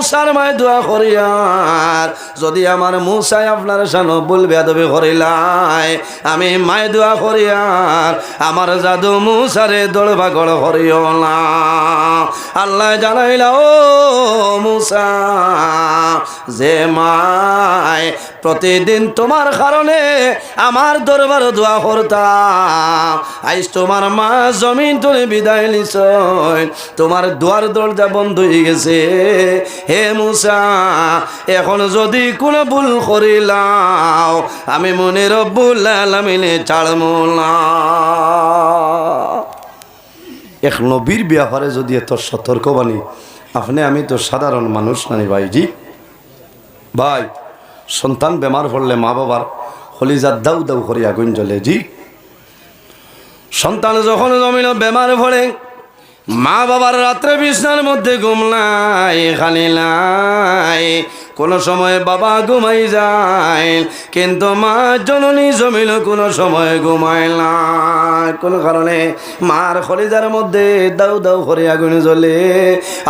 মুসার মায় দোয়া করিয়ার। যদি আমার মুসাই আপনার সানো বলবে আদবে করিলাই আমি মায় দোয়া করিয়ার। আমার জাদু মুসারে দোল ভাগড় করিও না। আল্লাহ জানাইলা, ও মুসা, যে মায় প্রতিদিন তোমার কারণে আমার দরবার দোয়া করতাম। আইস তোমার মা জমিন তুলে বিদায় নিছ তোমার দুয়ার দরজা বন্ধ হয়ে গেছে। হে মুসা, এখন যদি কোনো ভুল করিলাও আমি মনে রব্বুল ছাড়মু না। এক নবীর ব্যাপারে যদি এত সতর্ক বানি আপনি আমি তো সাধারণ মানুষ নানি ভাইজি। ভাই সন্তান বেমার পড়লে মা বাবার হলিজার দাউ দাউ করে আগুন জ্বলে জি। সন্তান যখন জমিল বেমার পড়ে মা বাবার রাত্রে বিছনার মধ্যে ঘুম নাই, খালি কোনো সময় বাবা ঘুমাই যায়, কিন্তু মা জননী জমিল কোনো সময় ঘুমায় না। কোনো কারণে মার খলিজার মধ্যে দাউ দাউ করে আগুন জ্বলে।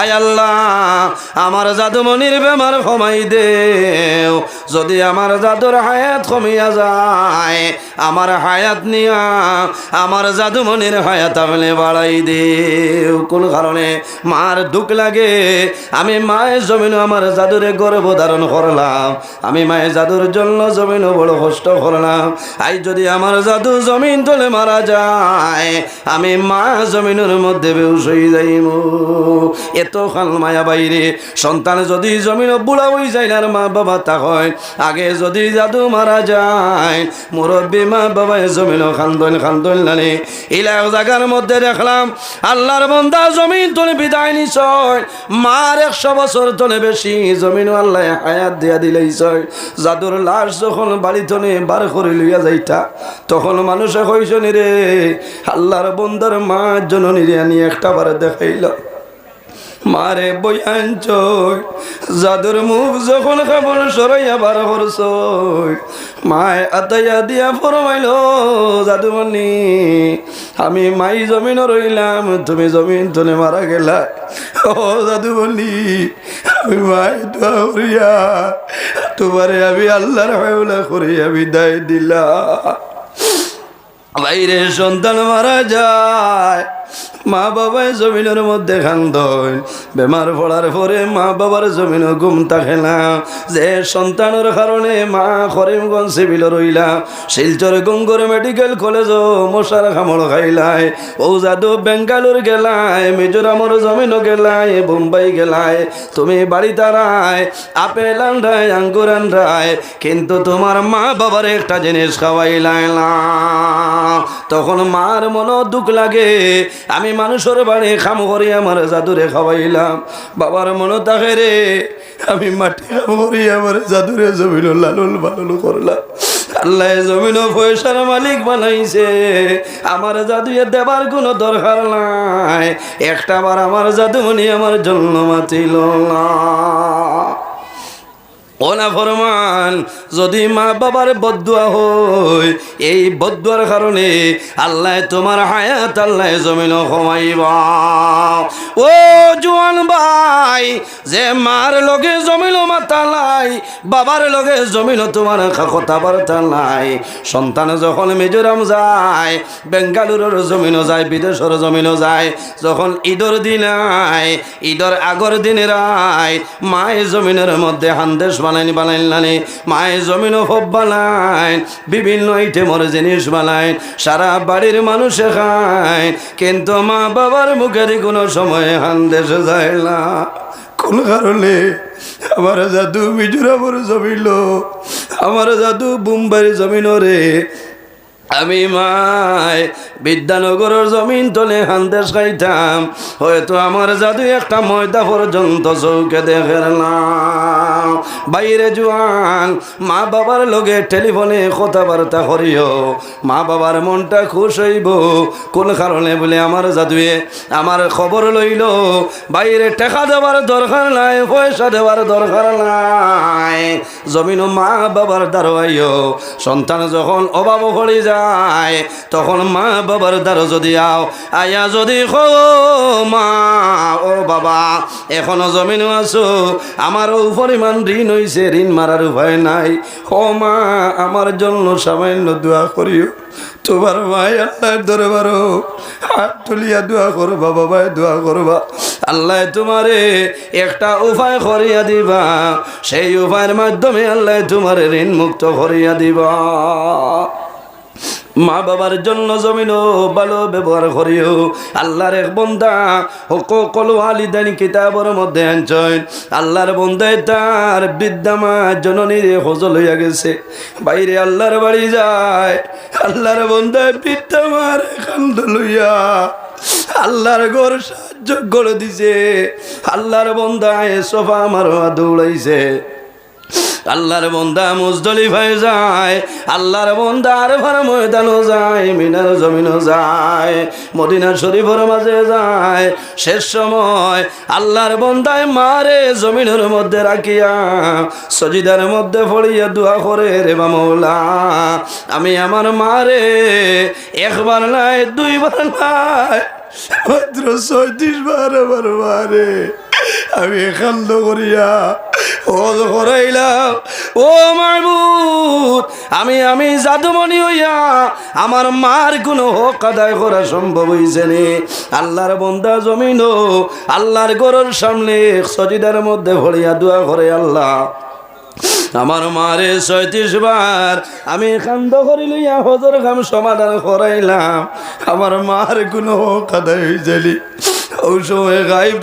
আয় আল্লাহ, আমার জাদুমণির বেমার কমাই দেও। যদি আমার জাদুর হায়াত কমিয়া যায়, আমার হায়াত নিয়া আমার জাদুমণির হায়াত আমলে বাড়াই দেও। কোন কারণে মার দুঃখ লাগে, আমি মায়ের জমিন আমার জাদুরে গর্ব ধারণ করলাম। আমি মায়ের জাদুর জন্য জমিন বড় কষ্ট করলাম। আই যদি আমার জাদু জমিন তোলে মারা যায়, আমি মা জমিনের মধ্যে বেউস হয়ে যাইব এত খাল মায়া বাইরে। সন্তান যদি জমিন বুড়া হয়ে যায় না মা বাবা তা হয়। আগে যদি জাদু মারা যায়, মুরব্বী মা বাবা জমিন খান্দন খান্দন নানি ইলা জায়গার মধ্যে দেখলাম আল্লাহর বন্দা জমিন তোলে বিদায় নিছয় মার একশো বছর তোলে বেশি জমিন আল্লাহ হায়াত দিয়া দিলে জাদুর লাশ যখন বাড়ি তনে বার করে লইয়া যাইতা, তখন মানুষে কইসনি রে, আল্লাহর বন্দার মা জননী রে আনি একটা বার দেখাইল। মারে বই আনছয় জাদুর মুখ যখন খাবার সরাইয়া বার করছয় মায় আতাইয়া দিয়া ফরমাইল জাদুমণি আমি মাই জমিন রইলাম, তুমি জমিন তুলে মারা গেলা। ও জাদুমণি আমি মাই করিয়া, তোমারে আমি আল্লাহর হাওলা করিয়া বিদায় দিলা বাইরে সন্তান মারা যায়। মা বাবায় জমিনের মধ্যে খান্দন। বেমার পড়ার পরে মা বাবার জমিন ঘুম থাকে না। যে সন্তানের কারণে মা করিমগঞ্জ সিভিল রইলাম শিলচর গঙ্গর মেডিকেল কলেজ মশার খামড় খাইলাই। ও যাদু বেঙ্গালোর গেলায় মিজোরামর জমিন গেলায় বোম্বাই গেলায় তুমি বাড়ি তারায় আপেল আন্ডায় আঙ্গুর আন্ডায় কিন্তু তোমার মা বাবার একটা জিনিস খাওয়াইলাই না তখন মার মন দুঃখ লাগে। আমি মানুষের বাড়ি খাম করি, আমার জাদুরে খাওয়াইলাম। বাবার মন তাকে রে, আমি মাটি খাম করি, আমার জাদুরে জমিন লালুল বালুল করলাম। আল্লাহ জমিন পয়সার মালিক বানাইছে। আমার জাদুয়ে দেবার কোনো দরকার নাই। একটা বার আমার জাদুমণি আমার জন্য মাতিল না ওনা ফরমান, যদি মা বাবার বদুয়া হয়, এই বদুয়ার কারণে আল্লাহ তোমার হায়াত আল্লাহ জমিন কমাইবা ও জোয়ান ভাই, যে মার লগে জমিল মাতা নাই, বাবার লগে জমিল তোমার কথা বার্তা নাই। সন্তান যখন মিজোরাম যায়, বেঙ্গালুরুর জমিনও যায়, বিদেশের জমিনও যায়, যখন ঈদর দিন আয়, ঈদর আগর দিনের আয় মায় জমিনের মধ্যে হান্দেশ বানাইনি, বানাইন নানি। মায় জমিনও হব বানাইন, বিভিন্ন আইটেমর জিনিস বানাইন, সারা বাড়ির মানুষে খায় কিন্তু মা বাবার মুখের কোনো সময় হান দেশে যায় না। কোন কারণে? আমার জাদু মিজোরামর জমিল আমার জাদু বুম্বাইয়ের জমিন রে। আমি মায় বিদ্যানগরের জমিন তলে হান্দেশ খাইতাম। হয়তো আমার জাদু একটা ময়দা পর্যন্ত চৌকে দেখে না বাইরে জোয়ান, মা বাবার লগে টেলিফোনে কথাবার্তা করিও। মা বাবার মনটা খুশ হইব, কোন কারণে বলে আমার জাদুয়ে আমার খবর লইল। বাইরে টাকা দেওয়ার দরকার নাই, পয়সা দেওয়ার দরকার নাই। জমিন মা বাবার দাঁড়াইও সন্তান যখন অভাব পড়ে যায় যায়, তখন মা বাবার দ্বারা যদি আও, আয়া যদি খো মা, ও বাবা, এখনও জমিনও আছো, আমারও পরিমাণ ঋণ হইছে, ঋণ মারার উপায় নাই। ও মা, আমার জন্য সামান্য দোয়া করিও। তোমার ভাই আল্লাহর দরবারও হাত তুলিয়া দোয়া করবা, বাবা, দোয়া করবা। আল্লাহ তোমারে একটা উপায় করিয়া দিবা, সেই উপায়ের মাধ্যমে আল্লাহ তোমার ঋণ মুক্ত করিয়া দিবা। মা বাবার জন্য জমিনও ভালো ব্যবহার করিও। আল্লাহর এক বন্দা কল আলিদানি কিতাবর মধ্যে আনছেন। আল্লাহর বন্দায় তার বৃদ্ধা মা জননীর হজল হইয়া গেছে। বাইরে আল্লাহর বাড়ি যায়। আল্লাহর বন্দায় বৃদ্ধা মার কান্দ লইয়া আল্লাহর ঘর সাহায্য করে দিছে। আল্লাহর বন্দায় সোফা আমার দৌড়াইছে। আল্লাহর বন্দা মুজদলি ভাই যায়, আল্লাহর বন্দা আর ভর ময়দানও যায়, মিনার জমিনও যায়, মদিনা শরীফের মাঝে যায়। শেষ সময় আল্লাহর বন্দায় মারে জমিনের মধ্যে রাখিয়া, সজিদার মধ্যে পড়িয়া দোয়া করে, রে মামলা আমি আমার মারে একবার নাই, দুইবার নাই, মাত্র ছয়ত্রিশ বার আমার মারে। আমি খান্দ করিয়া ও মাহবুদ আমি আমি জাদুমণি হইয়া আমার মার কোনো হক আদায় করা সম্ভব হইছে নি। আল্লাহর বন্দা জমিন আল্লাহর গরুর সামনে সজিদার মধ্যে ভরিয়া দোয়া করে আল্লাহ। আমার মারে ছয়ত্রিশ বার আমি কান্দ করি লইয়া হজর কাম সমাধান করাইলাম। আমার মার কোনো কাদা হয়ে যালি ওই সময় গাইব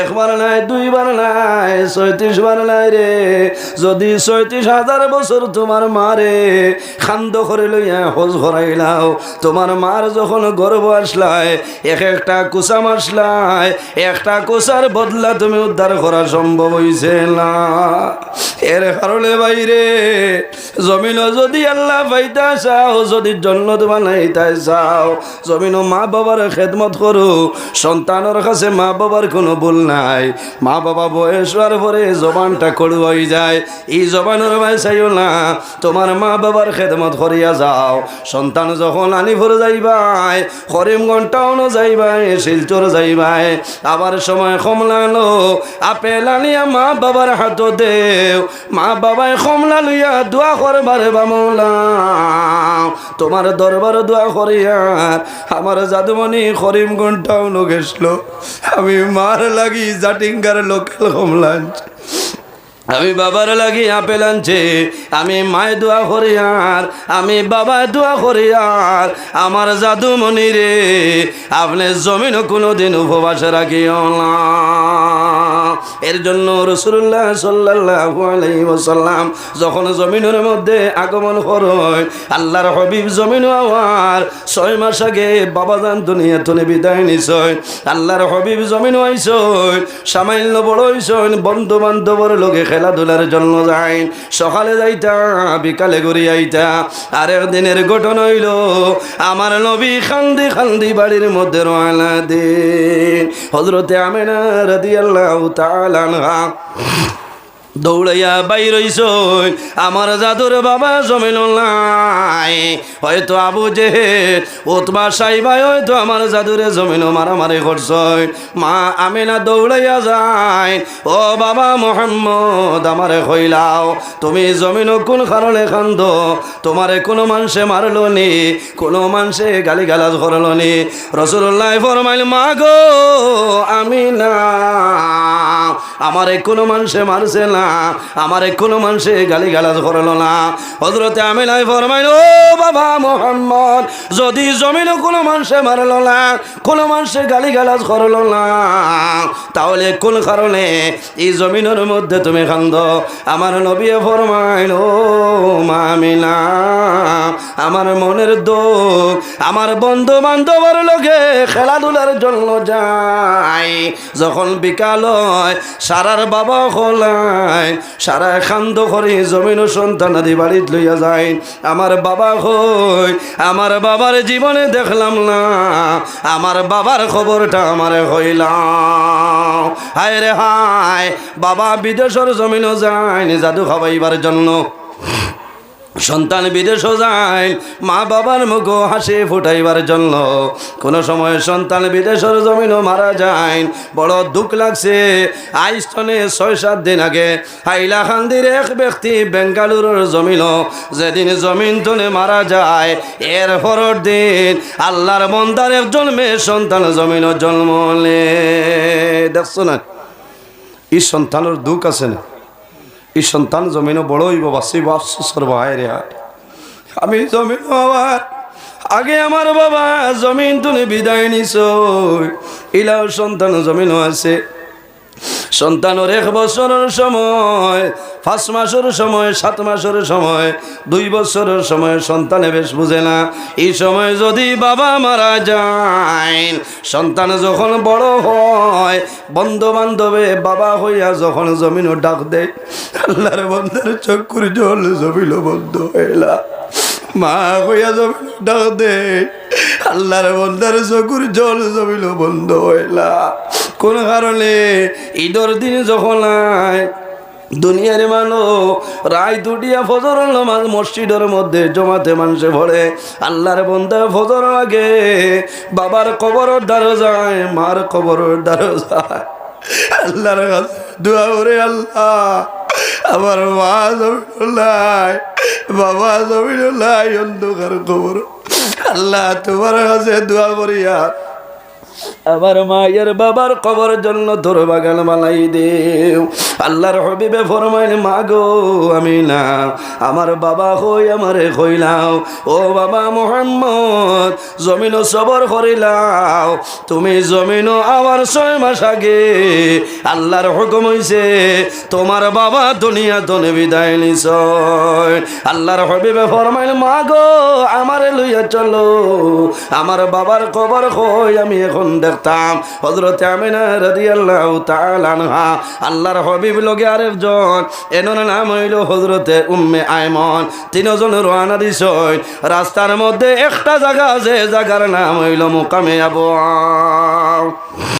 একবার নাই, দুইবার নাই, ছয়ত্রিশ বার নাই যদি তোমার খান্দ তোমার মার যখন গর্ব আসলায়, এক একটা কুসা মাসলায় একটা কুসার বদলা তুমি উদ্ধার করা সম্ভব হইছে না। এর কারণে বাইরে জমিন যদি আল্লাহ পাইতা চাও, যদি জন্নত বানাইতাই চাও জমিন মা বাবার খেদমত করো। সন্তানের কাছে মা বাবার কোনো ভুল নাই। মা বাবা বয়স হওয়ার পরে জবানটা কড়ু হয়ে যায়। এই জবানের ভাই চাইও না। তোমার মা বাবার খেদমত করিয়া যাও। সন্তান যখন আনি ভরে যাইবাই করিমগঞ্জটাও যাইবাই, শিলচর যাইবাই, আবার সময় কমলালো আপেল আনিয়া মা বাবার হাত দেও। মা বাবাই কমলা লইয়া দোয়া করবারে বামলা তোমার দরবার দোয়া করিয়ার আমার জাদুমণি করিমগঞ্জটাও গেছিল আমি মার লাগি জাটিঙ্গার লোকাল লাঞ্চ আমি বাবার লাগি আপেল আনছে। আমি মায় দোয়া করি আর, আমি বাবা দোয়া করি আর। আমার জাদুমণি রে, আপনি জমিন কোনো দিন উপবাস রাখিও না। এর জন্য রসুল্লাহ সাল্লাহ আলাইসাল্লাম যখন জমিনের মধ্যে আগমন করয় আল্লাহর হবিব জমিন আওয়ার ছয় মাস আগে বাবাজান দুনিয়া তুলে বিদায় নিছয় আল্লাহর হবিব জমিন আইসয় সামান্য বড় হইসয় বন্ধু বান্ধবর লোকে খেলাধুলার জন্য যায় সকালে যাইতা, বিকালে ঘুরি আইতা। আর দিনের গঠন হইল, আমার নবী খান্দি খান্দি বাড়ির মধ্যে রওনা দিন। হজরতে আমেনা রাদিয়াল্লাহু তাআলা দৌড়াইয়া বাইর আমার জাদুর বাবা জমিন নাই। হয়তো আবু জেহে ওতবা সাইবাই হয়তো আমার জাদুরে জমিনও মারামারি করছই মা আমি না দৌড়াইয়া যাই ও বাবা মোহাম্মদ, আমারে কইলাও তুমি জমিন কোন কারণে কান্দ? তোমারে কোনো মানুষে মারলো নি? কোনো মানুষে গালি গালাজ করল নি? রসুল্লাহ ফরমাইল মা গো আমি না আমারে কোনো মানুষে মারছে না? আমারে কোনো মানুষে গালি গালাজ করল না। হজরতে আমি নাই ফরমাইল, ও বাবা মোহাম্মদ, যদি জমিনও কোনো মানুষে মারলো না, কোনো মানুষে গালি গালাজ করল না, তাহলে কোন কারণে এই জমিনের মধ্যে তুমি কান্দ? আমার নবী ফরমাইল, ও মামিনা আমার মনের দুঃখ, আমার বন্ধু বান্ধবর লোকে খেলাধুলার জন্য যায় যখন বিকাল হয়, সারার বাবা হলায় সারা খান্দ করে জমিন সন্তান আদি বাড়িত লইয়া যায়। আমার বাবা হই আমার বাবার জীবনে দেখলাম না, আমার বাবার খবরটা আমার হইলাম। হায় রে হায়, বাবা বিদেশের জমিনও যায় জাদু খাবাইবার জন্য। সন্তান বিদেশও যায়, মা বাবার মুখ হাসি ফুটাইবার জন্য। কোনো সময় সন্তান বিদেশের জমিনও মারা যায়, বড় দুঃখ লাগছে। আইস্তনে ছয় সাত দিন আগে হাইলাকান্দির এক ব্যক্তি বেঙ্গালুরুর জমিন যেদিন জমিন তনে মারা যায় এর পরের দিন আল্লাহর মন্দার একজন মেয়ে সন্তান জমিন জন্মলে দেখছ না? এই সন্তানের দুঃখ আছে না? এই সন্তান জমিনও বড় হইব বাসিব আফসোসর ভাই রে আমি জমিন আমার আগে আমার বাবা জমিন তুমি বিদায় নিছ। ইলাও সন্তান জমিনও আছে। সন্তানের এক বছরের সময়, পাঁচ মাসের সময়, সাত মাসের সময়, দুই বছরের সময় সন্তানে বেশ বুঝে না। এই সময় যদি বাবা মারা যায়, সন্তান যখন বড় হয় বন্ধু বান্ধবে বাবা হইয়া যখন জমিনও ডাক দেয়, আল্লাহর বন্ধের চক্ষুর জল জমিল বন্ধ হইলা। মা হইয়া জমিল ডাক দে আল্লাহর বন্ধার চকুর জল জমিল বন্ধ হইলা। কোন কারণে ঈদর দিন যখন আয়, দুনিয়ার মানুষ রায় দুটিয়া ফজর নামাজ মসজিদের মধ্যে জমাতে মানুষে ভরে। আল্লাহর বন্ধা ফজর আগে বাবার কবরের দ্বারা যায়, মার কবরের দ্বারা যায়। আল্লাহর কাছে দোয়া করে, আল্লাহ, আমার মা জমিনুল্লাহ, বাবা জমিনুল্লাহ অন্ধকার খবর আল্লাহ তোমার কাছে দোয়া করিয়া আমার মায়ের বাবার কবর জন্য তোর বাগান বানাই দেও। আল্লাহর হবিবে ফরমাইন মা গো, আমি না, আমার বাবা হই আমারে কইলাও ও বাবা মোহাম্মদ জমিন সবর করিলাও। তুমি জমিন আমার ছয় মাস আগে আল্লাহর হুকুম হইছে, তোমার বাবা দুনিয়া তনে বিদায় নিছ। আল্লাহর হবিবে ফরমাইন মা গো, আমারে লইয়া চলো। আমার বাবার কবর কই আমি এখন দেখতাম। হজরতে আমিনা রাদিয়াল্লাহু তাআলা আনহা আল্লাহর হবিব লগে আরেকজন এনর নাম হইল হজরতে উম্মে আয়মন তিনজন রোয়ানা দিস রাস্তার মধ্যে একটা জায়গা আছে, জায়গার নাম হইল মোকামে আবু